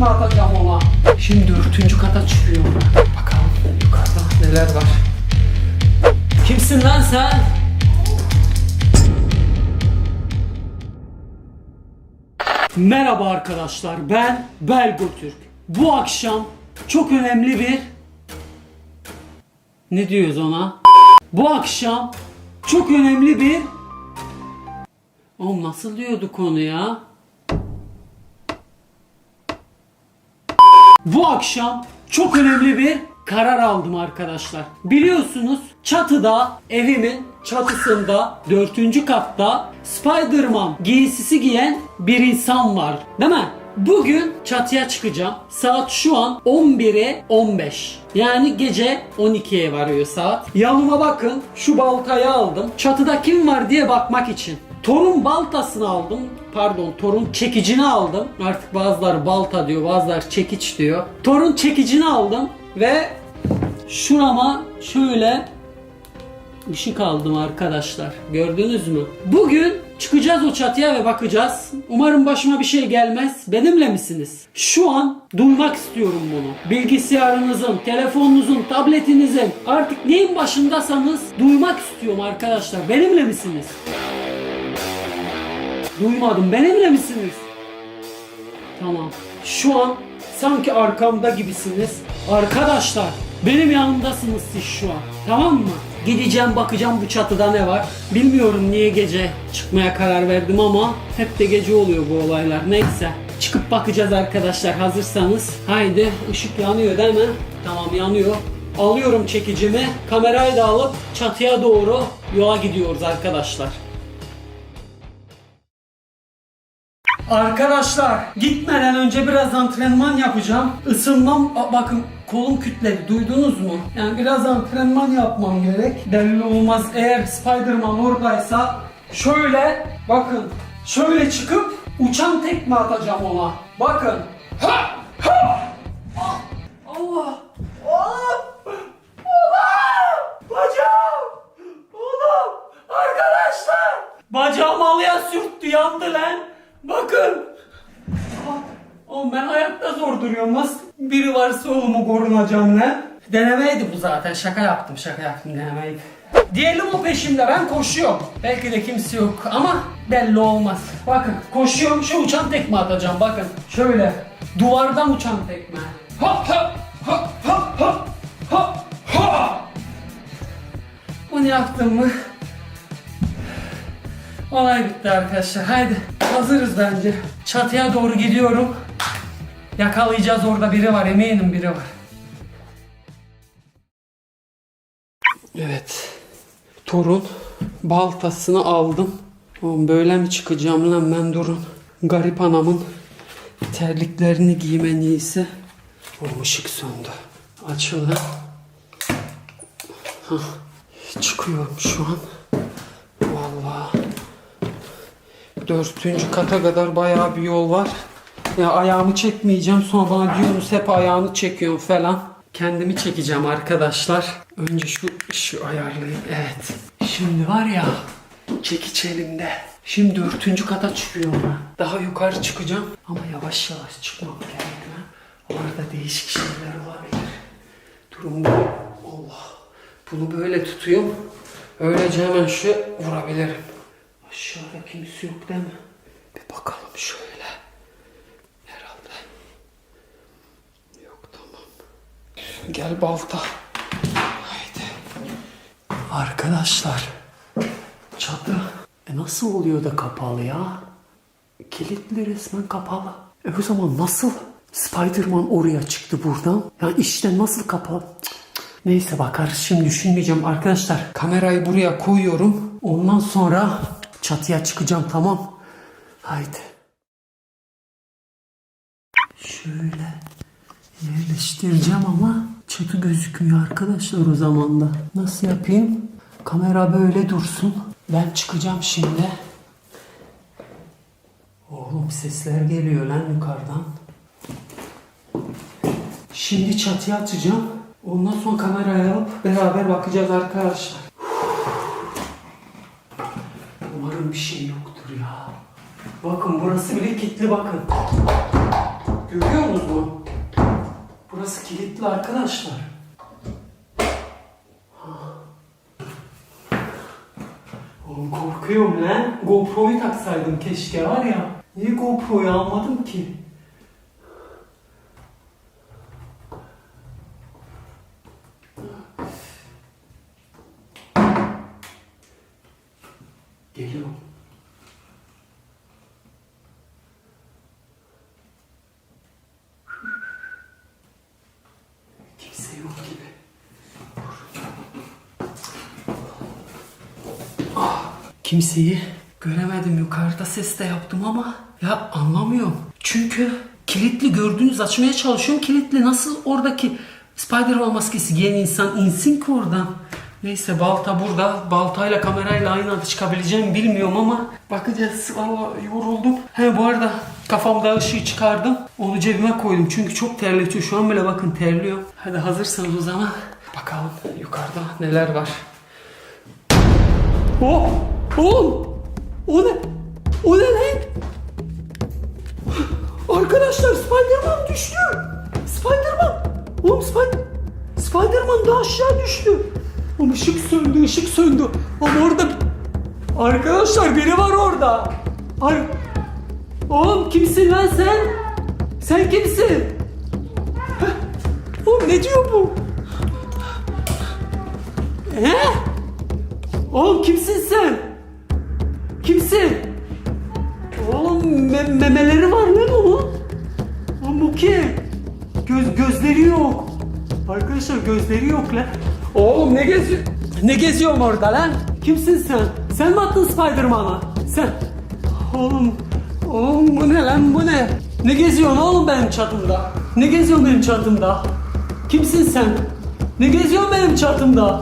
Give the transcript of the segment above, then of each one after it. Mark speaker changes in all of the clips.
Speaker 1: tekme atacağım ona. Şimdi dörtüncü kata çıkıyorum. Bakalım yukarıda neler var. Kimsin lan sen? Merhaba arkadaşlar ben Belgo Türk. Bu akşam çok önemli bir ne diyoruz ona? Bu akşam çok önemli bir Oğlum nasıl diyorduk onu ya? Bu akşam çok önemli bir karar aldım arkadaşlar. Biliyorsunuz çatıda evimin çatısında dördüncü katta Spider-Man giysisi giyen bir insan var. Değil mi? Bugün çatıya çıkacağım. Saat şu an 11'e 15. Yani gece 12'ye varıyor saat. Yanıma bakın şu baltayı aldım. Çatıda kim var diye bakmak için. Torun baltasını aldım. Pardon torun çekicini aldım. Artık bazıları balta diyor bazıları çekiç diyor. Torun çekicini aldım ve şurama şöyle ışık aldım arkadaşlar. Gördünüz mü? Bugün çıkacağız o çatıya ve bakacağız. Umarım başıma bir şey gelmez. Benimle misiniz? Şu an duymak istiyorum bunu. Bilgisayarınızın, telefonunuzun, tabletinizin artık neyin başındasanız duymak istiyorum arkadaşlar. Benimle misiniz? Duymadım. Benimle misiniz? Tamam. Şu an sanki arkamda gibisiniz. Arkadaşlar benim yanımdasınız siz şu an. Tamam mı? Gideceğim bakacağım bu çatıda ne var. Bilmiyorum niye gece çıkmaya karar verdim ama hep de gece oluyor bu olaylar. Neyse. Çıkıp bakacağız arkadaşlar hazırsanız. Haydi ışık yanıyor değil mi? Tamam yanıyor. Alıyorum çekicimi. Kamerayı da alıp çatıya doğru yola gidiyoruz arkadaşlar. Arkadaşlar gitmeden önce biraz antrenman yapacağım. Isınmam bakın kolum kütledi duydunuz mu? Yani biraz antrenman yapmam gerek. Belli olmaz eğer Spider-Man oradaysa şöyle bakın şöyle çıkıp uçan tekme atacağım ona. Bakın. Ha! Ha! Ah! Allah! Allah! Bacağım! Oğlum! Arkadaşlar! Bacağım alıya sürttü yandı lan. Bakın. Oğlum ben ayakta zor duruyorum. Nasıl biri varsa oğlumu korunacağım lan? Denemeydi bu zaten. Şaka yaptım şaka yaptım denemeydi. Diyelim o peşimde ben koşuyorum. Belki de kimse yok ama belli olmaz. Bakın koşuyorum şu uçan tekme atacağım bakın. Şöyle duvardan uçan tekme. Ha ha ha ha ha ha ha. Bunu yaptım mı? Olay bitti arkadaşlar. Haydi hazırız bence. Çatıya doğru gidiyorum. Yakalayacağız orada biri var eminim biri var. Evet. Torun baltasını aldım. Oğlum böyle mi çıkacağım lan ben durun. Garip anamın terliklerini giymen iyisi. Oğlum ışık söndü. Açıldı. Hah. Çıkıyorum şu an. Dördüncü kata kadar bayağı bir yol var. Ya ayağımı çekmeyeceğim. Sonra bana diyorsunuz hep ayağını çekiyorum falan. Kendimi çekeceğim arkadaşlar. Önce şu şu ayarlayayım. Evet. Şimdi var ya çekiç elimde. Şimdi dördüncü kata çıkıyorum ben. Daha yukarı çıkacağım. Ama yavaş yavaş çıkmam gerekiyor. Orada değişik şeyler olabilir. Durum bu. Allah. Bunu böyle tutuyorum. Öylece hemen şu vurabilirim. Aşağıda kimse yok değil mi? Bir bakalım şöyle. Herhalde. Yok tamam. Gel balta. Haydi. Arkadaşlar. Çatı. E nasıl oluyor da kapalı ya? Kilitli resmen kapalı. E o zaman nasıl Spider-Man oraya çıktı buradan? Ya işte nasıl kapalı? Neyse bakarız şimdi düşünmeyeceğim arkadaşlar. Kamerayı buraya koyuyorum. Ondan sonra çatıya çıkacağım tamam. Haydi. Şöyle yerleştireceğim ama çatı gözükmüyor arkadaşlar o zaman da. Nasıl yapayım? Kamera böyle dursun. Ben çıkacağım şimdi. Oğlum sesler geliyor lan yukarıdan. Şimdi çatıya atacağım. Ondan sonra kameraya alıp beraber bakacağız arkadaşlar. Bir şey yoktur ya. Bakın burası bile kilitli bakın. Görüyor musunuz? Burası kilitli arkadaşlar. Oğlum korkuyorum lan. GoPro'yu taksaydım keşke var ya. Niye GoPro'yu almadım ki? Geliyorum. Kimse yok gibi. Ah, kimseyi göremedim. Yukarıda ses de yaptım ama ya anlamıyorum. Çünkü kilitli gördüğünüz açmaya çalışıyorum. Kilitli nasıl oradaki Spider-Man maskesi giyen insan insin ki oradan. Neyse balta burada. Baltayla kamerayla aynı anda çıkabileceğimi bilmiyorum ama bakacağız. Valla yoruldum. He bu arada kafamda ışığı çıkardım. Onu cebime koydum. Çünkü çok terletiyor. Şu an bile bakın terliyor. Hadi hazırsanız o zaman bakalım yukarıda neler var. Oh! Oğlum! O ne? O ne lan? Arkadaşlar Spider-Man düştü. Spider-Man. Oğlum Spider Spider-Man da aşağı düştü. Oğlum ışık söndü, ışık söndü. Ama orada Arkadaşlar biri var orada. Ar Oğlum kimsin lan sen? Sen kimsin? Heh. Oğlum ne diyor bu? He? Oğlum kimsin sen? Kimsin? Oğlum me- memeleri var lan onun. Oğlum bu kim? Göz gözleri yok. Arkadaşlar gözleri yok lan. Oğlum ne geziyor? Ne geziyorum orada lan? Kimsin sen? Sen mi attın Spider-Man'a? Sen. Oğlum. Oğlum bu ne lan bu ne? Ne geziyorsun oğlum benim çatımda? Ne geziyorsun benim çatımda? Kimsin sen? Ne geziyorsun benim çatımda?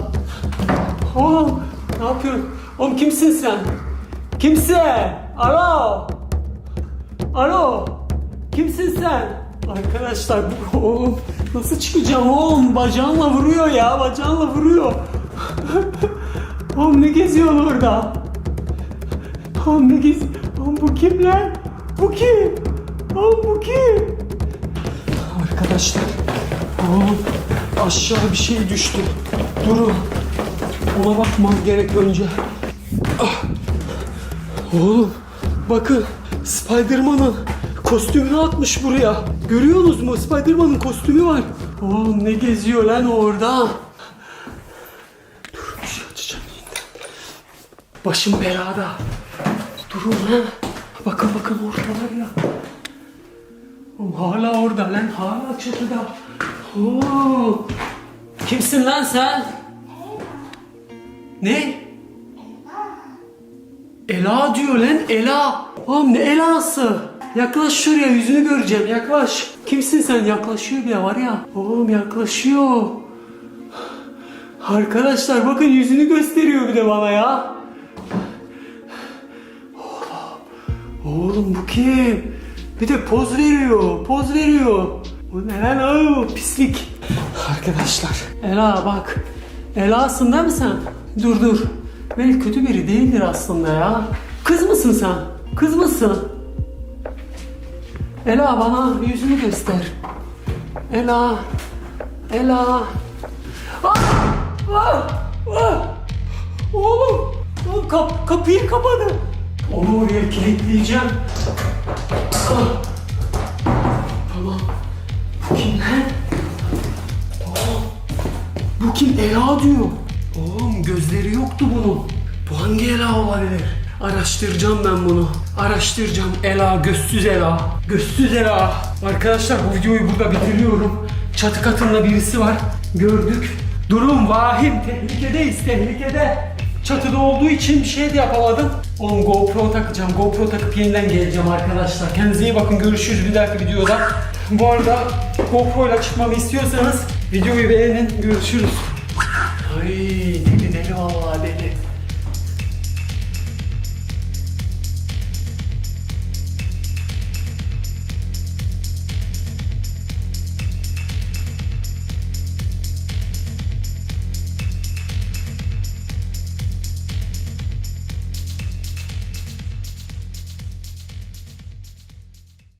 Speaker 1: Oğlum ne yapıyorsun? Oğlum kimsin sen? Kimsin? Alo? Alo? Kimsin sen? Arkadaşlar bu oğlum nasıl çıkacağım oğlum? Bacağınla vuruyor ya bacağınla vuruyor. oğlum ne geziyorsun orada? Oğlum ne gez... Oğlum bu kim lan? Bu kim? Oğlum bu kim? Arkadaşlar oğlum aşağı bir şey düştü. Durun. Ona bakmam gerek önce. Ah. Oğlum bakın Spider-Man'ın kostümünü atmış buraya. Görüyorsunuz mu? Spider-Man'ın kostümü var. Oğlum ne geziyor lan orada? Dur bir şey açacağım yeniden. Başım belada. Durun lan. Bakın bakın oradalar ya. Oğlum hala orada lan. Hala çatıda. Oo. Kimsin lan sen? Ne? Ela diyor lan Ela. Oğlum ne Ela'sı? Yaklaş şuraya yüzünü göreceğim yaklaş. Kimsin sen? Yaklaşıyor bir var ya. Oğlum yaklaşıyor. Arkadaşlar bakın yüzünü gösteriyor bir de bana ya. Oğlum, oğlum bu kim? Bir de poz veriyor, poz veriyor. Bu ne lan o pislik. Arkadaşlar Ela bak. Ela'sın değil mi sen? Dur dur. Belki kötü biri değildir aslında ya. Kız mısın sen? Kız mısın? Ela bana yüzünü göster. Ela. Ela. Ah! Ah! Ah! Oğlum! Oğlum kap kapıyı kapadı. Onu oraya kilitleyeceğim. Ah! Tamam. Bu kim lan? Oğlum. Bu kim? Ela diyor. Oğlum gözleri yoktu bunun. Bu hangi Ela olabilir? Araştıracağım ben bunu. Araştıracağım. Ela, gözsüz Ela. Gözsüz Ela. Arkadaşlar bu videoyu burada bitiriyorum. Çatı katında birisi var. Gördük. Durum vahim. Tehlikedeyiz. Tehlikede. Çatıda olduğu için bir şey de yapamadım. Oğlum GoPro takacağım. GoPro takıp yeniden geleceğim arkadaşlar. Kendinize iyi bakın. Görüşürüz bir dahaki videoda. Bu arada GoPro ile çıkmamı istiyorsanız videoyu beğenin. Görüşürüz. Ay